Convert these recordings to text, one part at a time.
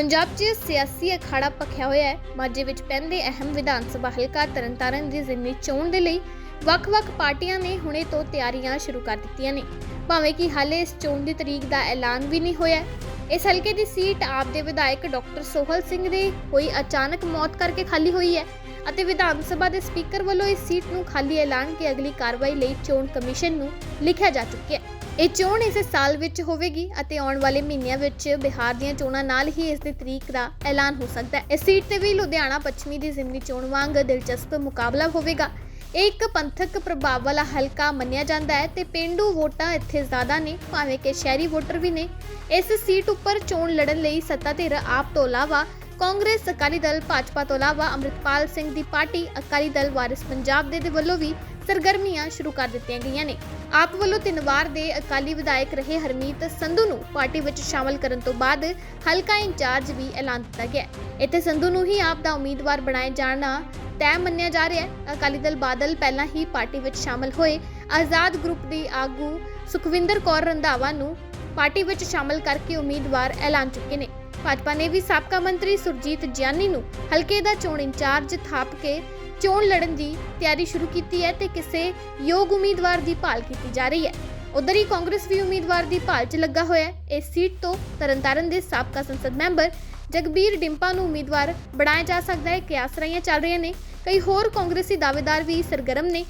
ਪੰਜਾਬ 'ਚ ਸਿਆਸੀ ਅਖਾੜਾ ਪਖਿਆ ਹੋਇਆ ਹੈ। ਮਾਝੇ ਵਿੱਚ ਪੈਂਦੇ ਅਹਿਮ ਵਿਧਾਨ ਸਭਾ ਹਲਕਾ ਤਰਨਤਾਰਨ ਦੀ ਜ਼ਿਮਨੀ ਚੋਣ ਦੇ ਲਈ ਵੱਖ-ਵੱਖ ਪਾਰਟੀਆਂ ਨੇ ਹੁਣੇ ਤੋਂ ਤਿਆਰੀਆਂ ਸ਼ੁਰੂ ਕਰ ਦਿੱਤੀਆਂ ਨੇ। ਭਾਵੇਂ ਕਿ ਹਾਲੇ ਇਸ ਚੋਣ ਦੀ ਤਰੀਕ ਦਾ ਐਲਾਨ ਵੀ ਨਹੀਂ ਹੋਇਆ ਇਸ ਹਲਕੇ ਦੀ ਸੀਟ ਆਪ ਦੇ ਵਿਧਾਇਕ ਡਾਕਟਰ ਸੋਹਲ ਸਿੰਘ ਦੀ ਹੋਈ ਅਚਾਨਕ ਮੌਤ ਕਰਕੇ ਖਾਲੀ ਹੋਈ ਹੈ ਅਤੇ ਵਿਧਾਨ ਸਭਾ ਦੇ ਸਪੀਕਰ ਵੱਲੋਂ ਇਸ ਸੀਟ ਨੂੰ ਖਾਲੀ ਐਲਾਨ ਕੇ ਅਗਲੀ ਕਾਰਵਾਈ ਲਈ ਚੋਣ ਕਮਿਸ਼ਨ ਨੂੰ ਲਿਖਿਆ ਜਾ ਚੁੱਕਿਆ ਹੈ। ਇਹ ਚੋਣ ਇਸੇ ਸਾਲ ਵਿੱਚ ਹੋਵੇਗੀ ਅਤੇ ਆਉਣ ਵਾਲੇ ਮਹੀਨਿਆਂ ਵਿੱਚ ਬਿਹਾਰ ਦੀਆਂ ਚੋਣਾਂ ਨਾਲ ਹੀ ਇਸ ਦੀ ਤਰੀਕ ਦਾ ਐਲਾਨ ਹੋ ਸਕਦਾ ਹੈ। ਇਸ ਸੀਟ ਤੇ ਵੀ ਲੁਧਿਆਣਾ ਪੱਛਮੀ ਦੀ ਜ਼ਿਮਨੀ ਚੋਣ ਵਾਂਗ ਦਿਲਚਸਪ ਮੁਕਾਬਲਾ ਹੋਵੇਗਾ। ਇਹ ਇੱਕ ਪੰਥਕ ਪ੍ਰਭਾਵ ਵਾਲਾ ਹਲਕਾ ਮੰਨਿਆ ਜਾਂਦਾ ਹੈ ਤੇ ਪਿੰਡੂ ਵੋਟਾਂ ਇੱਥੇ ਜ਼ਿਆਦਾ ਨੇ, ਭਾਵੇਂ ਕਿ ਸ਼ਹਿਰੀ ਵੋਟਰ ਵੀ ਨੇ। ਇਸ ਸੀਟ ਉੱਪਰ ਚੋਣ ਲੜਨ ਲਈ ਸੱਤਾ ਆਪ ਤੋਂ ਇਲਾਵਾ ਕਾਂਗਰਸ, ਅਕਾਲੀ ਦਲ, ਭਾਜਪਾ ਤੋਂ ਇਲਾਵਾ ਅੰਮ੍ਰਿਤਪਾਲ ਸਿੰਘ ਦੀ ਪਾਰਟੀ, ਅਕਾਲੀ ਦਲ ਵਾਰਿਸ ਪੰਜਾਬ ਦੇ ਦੇ ਵੱਲੋਂ ਵੀ ਸਰਗਰਮੀਆਂ ਸ਼ੁਰੂ ਕਰ ਦਿੱਤੀਆਂ ਗਈਆਂ ਨੇ। ਆਪ ਵੱਲੋਂ ਤਿੰਨ ਵਾਰ ਦੇ ਅਕਾਲੀ ਵਿਧਾਇਕ ਰਹੇ ਹਰਮੀਤ ਸੰਧੂ ਨੂੰ ਪਾਰਟੀ ਵਿੱਚ ਸ਼ਾਮਲ ਕਰਨ ਤੋਂ ਬਾਅਦ ਹਲਕਾ ਇੰਚਾਰਜ ਵੀ ਐਲਾਨ ਦਿੱਤਾ ਗਿਆ ਇੱਥੇ ਸੰਧੂ ਨੂੰ ਹੀ ਆਪ ਦਾ ਉਮੀਦਵਾਰ ਬਣਾਏ ਜਾਣਾ ਤੈਅ ਮੰਨਿਆ ਜਾ ਰਿਹਾ ਹੈ। ਅਕਾਲੀ ਦਲ ਬਾਦਲ ਪਹਿਲਾਂ ਹੀ ਪਾਰਟੀ ਵਿੱਚ ਸ਼ਾਮਲ ਹੋਏ। ਆਜ਼ਾਦ ਗਰੁੱਪ ਦੀ ਆਗੂ ਸੁਖਵਿੰਦਰ ਕੌਰ ਰੰਧਾਵਾ ਨੂੰ ਪਾਰਟੀ ਵਿੱਚ ਸ਼ਾਮਲ ਕਰਕੇ ਉਮੀਦਵਾਰ ਐਲਾਨ ਚੁੱਕੇ ਨੇ। ਭਾਜਪਾ ਨੇ ਵੀ ਸਾਬਕਾ ਮੰਤਰੀ ਸੁਰਜੀਤ ਜਿਆਨੀ ਨੂੰ ਹਲਕੇ ਦਾ ਚੋਣ ਇੰਚਾਰਜ ਥਾਪ ਕੇ ਚੋਣ ਲੜਨ ਦੀ ਤਿਆਰੀ ਸ਼ੁਰੂ ਕੀਤੀ ਹੈ ਤੇ ਕਿਸੇ ਯੋਗ ਉਮੀਦਵਾਰ ਦੀ ਭਾਲ ਕੀਤੀ ਜਾ ਰਹੀ ਹੈ। ਉਧਰ ਹੀ ਕਾਂਗਰਸ ਵੀ ਉਮੀਦਵਾਰ ਦੀ ਭਾਲ 'ਚ ਲੱਗਾ ਹੋਇਆ ਹੈ। ਇਸ ਸੀਟ ਤੋਂ ਤਰਨਤਾਰਨ ਦੇ ਸਾਬਕਾ ਸੰਸਦ ਮੈਂਬਰ ਜਗਬੀਰ ਡਿੰਪਾ ਨੂੰ ਉਮੀਦਵਾਰ ਬਣਾਇਆ ਜਾ ਸਕਦਾ ਹੈ, ਕਿਆਸ ਰਹੀਆਂ ਚੱਲ ਰਹੀਆਂ ਨੇ। ਕਈ ਹੋਰ ਕਾਂਗਰਸੀ ਦਾਅਵੇਦਾਰ ਵੀ ਸਰਗਰਮ ਨੇ।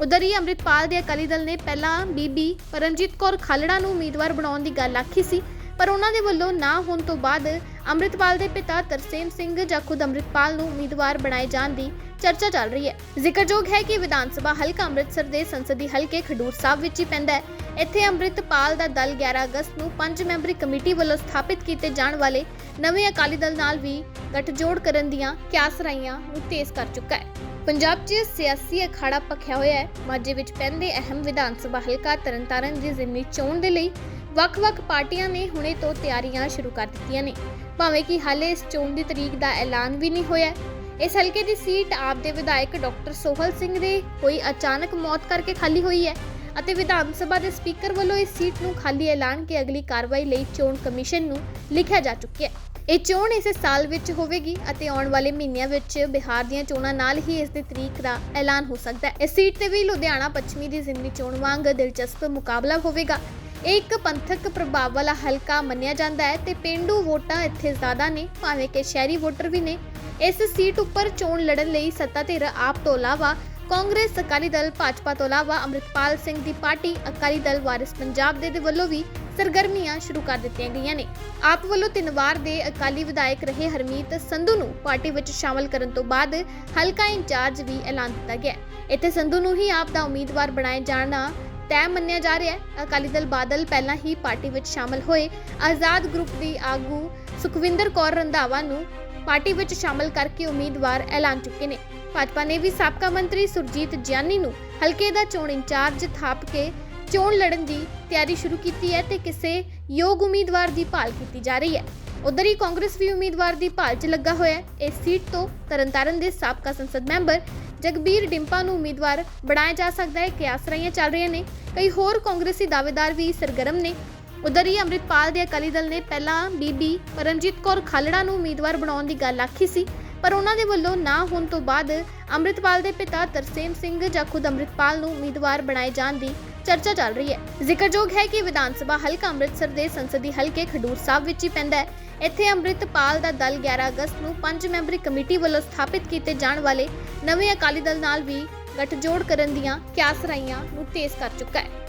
ਉਧਰ ਹੀ ਅੰਮ੍ਰਿਤਪਾਲ ਦੇ ਅਕਾਲੀ ਦਲ ਨੇ ਪਹਿਲਾਂ ਬੀਬੀ ਪਰਮਜੀਤ ਕੌਰ ਖਾਲੜਾ ਨੂੰ ਉਮੀਦਵਾਰ ਬਣਾਉਣ ਦੀ ਗੱਲ ਆਖੀ ਸੀ, ਪਰ ਉਹਨਾਂ ਦੇ ਵੱਲੋਂ ਨਾ ਹੋਣ ਤੋਂ ਬਾਅਦ ਅੰਮ੍ਰਿਤਪਾਲ ਦੇ ਪਿਤਾ ਤਰਸੇਮ ਸਿੰਘ ਜਾਂ ਖੁਦ ਅੰਮ੍ਰਿਤਪਾਲ ਨੂੰ ਉਮੀਦਵਾਰ ਬਣਾਏ ਜਾਣ ਦੀ ਚਰਚਾ ਚੱਲ ਰਹੀ ਹੈ। ਜ਼ਿਕਰਯੋਗ ਹੈ ਕਿ ਵਿਧਾਨ ਸਭਾ ਹਲਕਾ ਅੰਮ੍ਰਿਤਸਰ ਦੇ ਸੰਸਦੀ ਹਲਕੇ ਖਡੂਰ ਸਾਹਿਬ ਵਿੱਚ ਹੀ ਪੈਂਦਾ ਹੈ। ਇੱਥੇ ਅੰਮ੍ਰਿਤਪਾਲ ਦਾ ਦਲ 11 ਅਗਸਤ ਨੂੰ ਪੰਜ ਮੈਂਬਰੀ ਕਮੇਟੀ ਵੱਲੋਂ ਸਥਾਪਿਤ ਕੀਤੇ ਜਾਣ ਵਾਲੇ ਨਵੇਂ ਅਕਾਲੀ ਦਲ ਨਾਲ ਵੀ ਗੱਠਜੋੜ ਕਰਨ ਦੀਆਂ ਕਿਆਸਰਾਈਆਂ ਨੂੰ ਤੇਜ਼ ਕਰ ਚੁੱਕਾ ਹੈ। ਪੰਜਾਬ 'ਚ ਸਿਆਸੀ ਅਖਾੜਾ ਪਖਿਆ ਹੋਇਆ ਹੈ। ਮਾਝੇ ਵਿੱਚ ਪੈਂਦੇ ਅਹਿਮ ਵਿਧਾਨ ਸਭਾ ਹਲਕਾ ਤਰਨਤਾਰਨ ਦੀ ਜ਼ਿਮਨੀ ਚੋਣ ਦੇ ਲਈ ਵੱਖ-ਵੱਖ ਪਾਰਟੀਆਂ ਨੇ ਹੁਣੇ ਤੋਂ ਤਿਆਰੀਆਂ ਸ਼ੁਰੂ ਕਰ ਦਿੱਤੀਆਂ ਨੇ। ਭਾਵੇਂ ਕਿ ਹਾਲੇ ਇਸ ਚੋਣ ਦੀ ਤਰੀਕ ਦਾ ਐਲਾਨ ਵੀ ਨਹੀਂ ਹੋਇਆ ਇਸ ਹਲਕੇ ਦੀ ਸੀਟ ਆਪ ਦੇ ਵਿਧਾਇਕ ਡਾਕਟਰ ਸੋਹਲ ਸਿੰਘ ਦੀ ਹੋਈ ਅਚਾਨਕ ਮੌਤ ਕਰਕੇ ਖਾਲੀ ਹੋਈ ਹੈ। ਅਤੇ ਵਿਧਾਨ ਸਭਾ ਦੇ ਸਪੀਕਰ ਵੱਲੋਂ ਇਸ ਸੀਟ ਨੂੰ ਖਾਲੀ ਐਲਾਨ ਕੇ ਅਗਲੀ ਕਾਰਵਾਈ ਲਈ ਚੋਣ ਕਮਿਸ਼ਨ ਨੂੰ ਲਿਖਿਆ ਜਾ ਚੁੱਕਿਆ ਹੈ। ਇਹ ਚੋਣ ਇਸੇ ਸਾਲ ਵਿੱਚ ਹੋਵੇਗੀ ਅਤੇ ਆਉਣ ਵਾਲੇ ਮਹੀਨਿਆਂ ਵਿੱਚ ਬਿਹਾਰ ਦੀਆਂ ਚੋਣਾਂ ਨਾਲ ਹੀ ਇਸ ਦੀ ਤਰੀਕ ਦਾ ਐਲਾਨ ਹੋ ਸਕਦਾ ਹੈ। ਇਸ ਸੀਟ ਤੇ ਵੀ ਲੁਧਿਆਣਾ ਪੱਛਮੀ ਦੀ ਜ਼ਿਮਨੀ ਚੋਣ ਵਾਂਗ ਦਿਲਚਸਪ ਮੁਕਾਬਲਾ ਹੋਵੇਗਾ। ਇਹ ਇੱਕ ਪੰਥਕ ਪ੍ਰਭਾਵ ਵਾਲਾ ਹਲਕਾ ਮੰਨਿਆ ਜਾਂਦਾ ਹੈ ਤੇ ਪਿੰਡੂ ਵੋਟਾਂ ਇੱਥੇ ਜ਼ਿਆਦਾ ਨੇ, ਭਾਵੇਂ ਕਿ ਸ਼ਹਿਰੀ ਵੋਟਰ ਵੀ ਨੇ। ਇਸ ਸੀਟ ਉੱਪਰ ਚੋਣ ਲੜਨ ਲਈ ਸੱਤਾ ਧਿਰ ਆਪ ਤੋਂ ਇਲਾਵਾ ਕਾਂਗਰਸ ਅਕਾਲੀ ਦਲ ਭਾਜਪਾ ਤੋਂ ਇਲਾਵਾ ਅੰਮ੍ਰਿਤਪਾਲ ਸਿੰਘ ਦੀ ਪਾਰਟੀ ਅਕਾਲੀ ਦਲ ਵਾਰਿਸ ਪੰਜਾਬ ਦੇ ਦੇ ਵੱਲੋਂ ਵੀ ਸਰਗਰਮੀਆਂ ਸ਼ੁਰੂ ਕਰ ਦਿੱਤੀਆਂ ਗਈਆਂ ਨੇ। ਆਪ ਵੱਲੋਂ ਤਿੰਨ ਵਾਰ ਦੇ ਅਕਾਲੀ ਵਿਧਾਇਕ ਰਹੇ ਹਰਮੀਤ ਸੰਧੂ ਨੂੰ ਪਾਰਟੀ ਵਿੱਚ ਸ਼ਾਮਲ ਕਰਨ ਤੋਂ ਬਾਅਦ ਹਲਕਾ ਇੰਚਾਰਜ ਵੀ ਐਲਾਨ ਦਿੱਤਾ ਗਿਆ ਇੱਥੇ ਸੰਧੂ ਨੂੰ ਹੀ ਆਪ ਦਾ ਉਮੀਦਵਾਰ ਬਣਾਏ ਜਾਣਾ ਤੈਅ ਮੰਨਿਆ ਜਾ ਰਿਹਾ ਹੈ। ਅਕਾਲੀ ਦਲ ਬਾਦਲ ਪਹਿਲਾਂ ਹੀ ਪਾਰਟੀ ਵਿੱਚ ਸ਼ਾਮਲ ਹੋਏ। ਆਜ਼ਾਦ ਗਰੁੱਪ ਦੀ ਆਗੂ ਸੁਖਵਿੰਦਰ ਕੌਰ ਰੰਧਾਵਾ ਨੂੰ ਪਾਰਟੀ ਵਿੱਚ ਸ਼ਾਮਲ ਕਰਕੇ ਉਮੀਦਵਾਰ ਐਲਾਨ ਚੁੱਕੇ ਨੇ। ਭਾਜਪਾ ਨੇ ਵੀ ਸਾਬਕਾ ਮੰਤਰੀ ਸੁਰਜੀਤ ਜਿਆਨੀ ਨੂੰ ਹਲਕੇ ਦਾ ਚੋਣ ਇੰਚਾਰਜ ਥਾਪ ਕੇ ਚੋਣ ਲੜਨ ਦੀ ਤਿਆਰੀ ਸ਼ੁਰੂ ਕੀਤੀ ਹੈ ਤੇ ਕਿਸੇ ਯੋਗ ਉਮੀਦਵਾਰ ਦੀ ਭਾਲ ਕੀਤੀ ਜਾ ਰਹੀ ਹੈ। ਉਧਰ ਹੀ ਕਾਂਗਰਸ ਵੀ ਉਮੀਦਵਾਰ ਦੀ ਭਾਲ 'ਚ ਲੱਗਾ ਹੋਇਆ ਹੈ। ਇਸ ਸੀਟ ਤੋਂ ਤਰਨਤਾਰਨ ਦੇ ਸਾਬਕਾ ਸੰਸਦ ਮੈਂਬਰ ਜਗਬੀਰ ਡਿੰਪਾ ਨੂੰ ਉਮੀਦਵਾਰ ਬਣਾਇਆ ਜਾ ਸਕਦਾ ਹੈ। ਕਿਆਸ ਰਹੀਆਂ ਚੱਲ ਰਹੀਆਂ ਨੇ। ਕਈ ਹੋਰ ਕਾਂਗਰਸੀ ਦਾਅਵੇਦਾਰ ਵੀ ਸਰਗਰਮ ਨੇ। ਉਧਰ ਹੀ ਅੰਮ੍ਰਿਤਪਾਲ ਦੇ ਅਕਾਲੀ ਦਲ ਨੇ ਪਹਿਲਾਂ ਬੀਬੀ ਪਰਮਜੀਤ ਕੌਰ ਖਾਲੜਾ ਨੂੰ ਉਮੀਦਵਾਰ ਬਣਾਉਣ ਦੀ ਗੱਲ ਆਖੀ ਸੀ, ਪਰ ਉਹਨਾਂ ਦੇ ਵੱਲੋਂ ਨਾ ਹੋਣ ਤੋਂ ਬਾਅਦ ਅੰਮ੍ਰਿਤਪਾਲ ਦੇ ਪਿਤਾ ਤਰਸੇਮ ਸਿੰਘ ਜਾਂ ਖੁਦ ਅੰਮ੍ਰਿਤਪਾਲ ਨੂੰ ਉਮੀਦਵਾਰ ਬਣਾਏ ਜਾਣ ਦੀ ਚਰਚਾ ਚੱਲ ਰਹੀ ਹੈ। ਜ਼ਿਕਰਯੋਗ ਹੈ ਕਿ ਵਿਧਾਨ ਸਭਾ ਹਲਕਾ ਅੰਮ੍ਰਿਤਸਰ ਦੇ ਸੰਸਦੀ ਹਲਕੇ ਖਡੂਰ ਸਾਹਿਬ ਵਿੱਚ ਹੀ ਪੈਂਦਾ ਹੈ। ਇੱਥੇ ਅੰਮ੍ਰਿਤਪਾਲ ਦਾ ਦਲ 11 ਅਗਸਤ ਨੂੰ ਪੰਜ ਮੈਂਬਰੀ ਕਮੇਟੀ ਵੱਲੋਂ ਸਥਾਪਿਤ ਕੀਤੇ ਜਾਣ ਵਾਲੇ ਨਵੇਂ ਅਕਾਲੀ ਦਲ ਨਾਲ ਵੀ ਗੱਠਜੋੜ ਕਰਨ ਦੀਆਂ ਕਿਆਸਰਾਈਆਂ ਨੂੰ ਤੇਜ਼ ਕਰ ਚੁੱਕਾ ਹੈ।